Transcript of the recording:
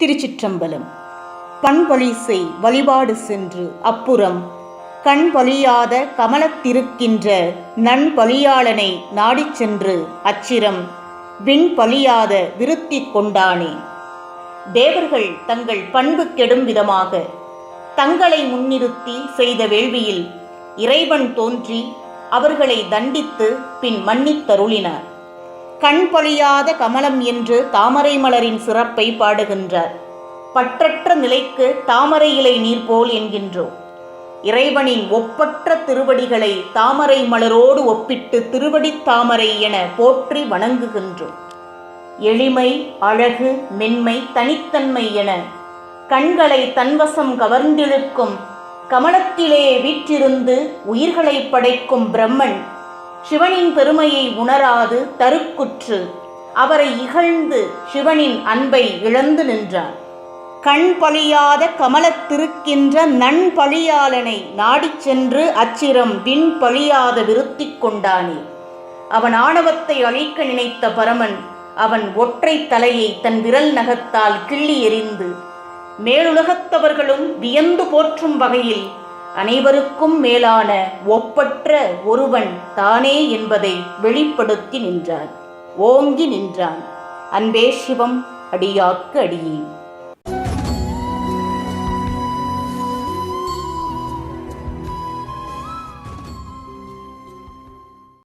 திருச்சிற்றம்பலம். பண்பொழி செய் வழிபாடு சென்று அப்புறம் கண் பலியாத கமலத்திருக்கின்ற நண்பலியாளனை நாடிச் சென்று அச்சிரம் விண் பழியாத விருத்தி கொண்டானே. தேவர்கள் தங்கள் பண்பு கெடும் விதமாக தங்களை முன்னிறுத்தி செய்த வேள்வியில் இறைவன் தோன்றி அவர்களை தண்டித்து பின் மன்னித்தருளினார். கண் பொழியாத கமலம் என்று தாமரை மலரின் சிறப்பை பாடுகின்றார். பற்றற்ற நிலைக்கு தாமரை இலை நீர் போல் என்கின்றோம். இறைவனின் ஒப்பற்ற திருவடிகளை தாமரை மலரோடு ஒப்பிட்டு திருவடி தாமரை என போற்றி வணங்குகின்றோம். எளிமை அழகு மென்மை தனித்தன்மை என கண்களை தன்வசம் கவர்ந்திழுக்கும் கமலத்திலே வீற்றிருந்து உயிர்களை படைக்கும் பிரம்மன் சிவனின் பெருமையை உணராது தருக்குற்று. அவரை இகழ்ந்து சிவனின் அன்பை இழந்து நின்றார் கண் பழியாத கமலத்திருக்கின்ற நண்பழியாளனை நாடிச் சென்று அச்சிரம் விண் பழியாத விருத்தி கொண்டானே. அவன் ஆணவத்தை அழிக்க நினைத்த பரமன் அவன் ஒற்றை தலையை தன் விரல் நகத்தால் கிள்ளி எறிந்து மேலுலகத்தவர்களும் வியந்து போற்றும் வகையில் அனைவருக்கும் மேலான ஒப்பற்ற ஒருவன் தானே என்பதை வெளிப்படுத்தி நின்றான். ஓங்கி நின்றான். அன்பே சிவம் அடியாக்கு அடியேன்